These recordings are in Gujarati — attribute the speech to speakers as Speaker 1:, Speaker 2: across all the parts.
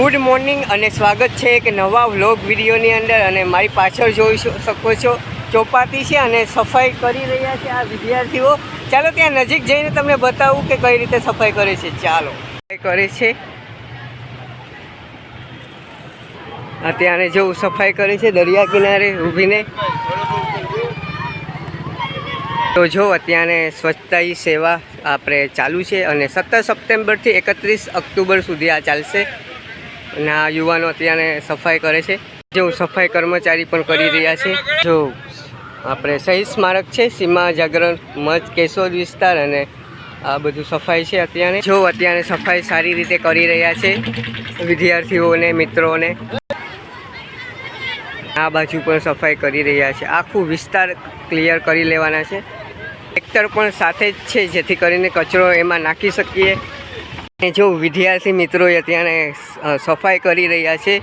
Speaker 1: ગુડ મોર્નિંગ અને સ્વાગત છે એક નવા વ્લોગ વિડીયોની અંદર અને મારી પાછળ જોઈ શકો છો, ચોપાટી છે અને સફાઈ કરી રહ્યા છે આ વિદ્યાર્થીઓ. ચાલો ત્યાં નજીક જઈને તમને બતાવું કે કઈ રીતે સફાઈ કરે છે. ચાલો. કરે છે. અત્યારે જો સફાઈ કરે છે, દરિયા કિનારે ઊભીને. તો જો અત્યારે સ્વચ્છતા સેવા આપણે ચાલુ છે અને સત્તર સપ્ટેમ્બરથી એકત્રીસ ઓક્ટોબર સુધી આ ચાલશે. અને આ યુવાનો અત્યારે સફાઈ કરે છે. જો સફાઈ કર્મચારી પણ કરી રહ્યા છે. જો આપણે શહીદ સ્મારક છે, સીમા જાગરણ મચ કેશોદ વિસ્તાર અને આ બધું સફાઈ છે અત્યારે. જો અત્યારે સફાઈ સારી રીતે કરી રહ્યા છે વિદ્યાર્થીઓને, મિત્રોને. આ બાજુ પણ સફાઈ કરી રહ્યા છે. આખું વિસ્તાર ક્લિયર કરી લેવાના છે. ટ્રેક્ટર પણ સાથે જ છે, જેથી કરીને કચરો એમાં નાખી શકીએ. જો વિદ્યાર્થી મિત્રો અત્યારે સફાઈ કરી રહ્યા છે.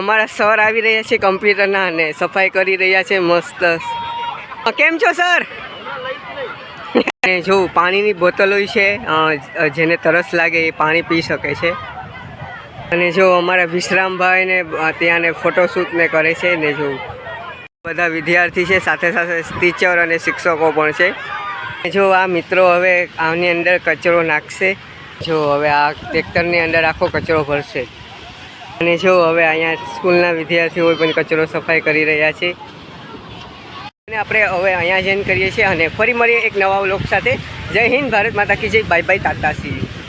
Speaker 1: અમારા સર આવી રહ્યા છે કમ્પ્યુટરના અને સફાઈ કરી રહ્યા છે મસ્ત. કેમ છો સર? જો પાણીની બોટલો છે જેને તરસ લાગે એ પાણી પી શકે છે. અને જો અમારા વિશ્રામભાઈને ત્યાંને ફોટોશૂટ ને કરે છે ને જો બધા વિદ્યાર્થી છે, સાથે સાથે ટીચર અને શિક્ષકો પણ છે. જો આ મિત્રો હવે આની અંદર કચરો નાખશે. જો હવે આ ટ્રેક્ટરની અંદર આખો કચરો ભરશે. અને જો હવે અહીંયા સ્કૂલના વિદ્યાર્થીઓ પણ કચરો સફાઈ કરી રહ્યા છે. અને આપણે હવે અહીંયા જઈને કરીએ છીએ અને ફરી મળીએ એક નવા લોક સાથે. જય હિન્દ, ભારત માતા કી જય. Bye bye tata see you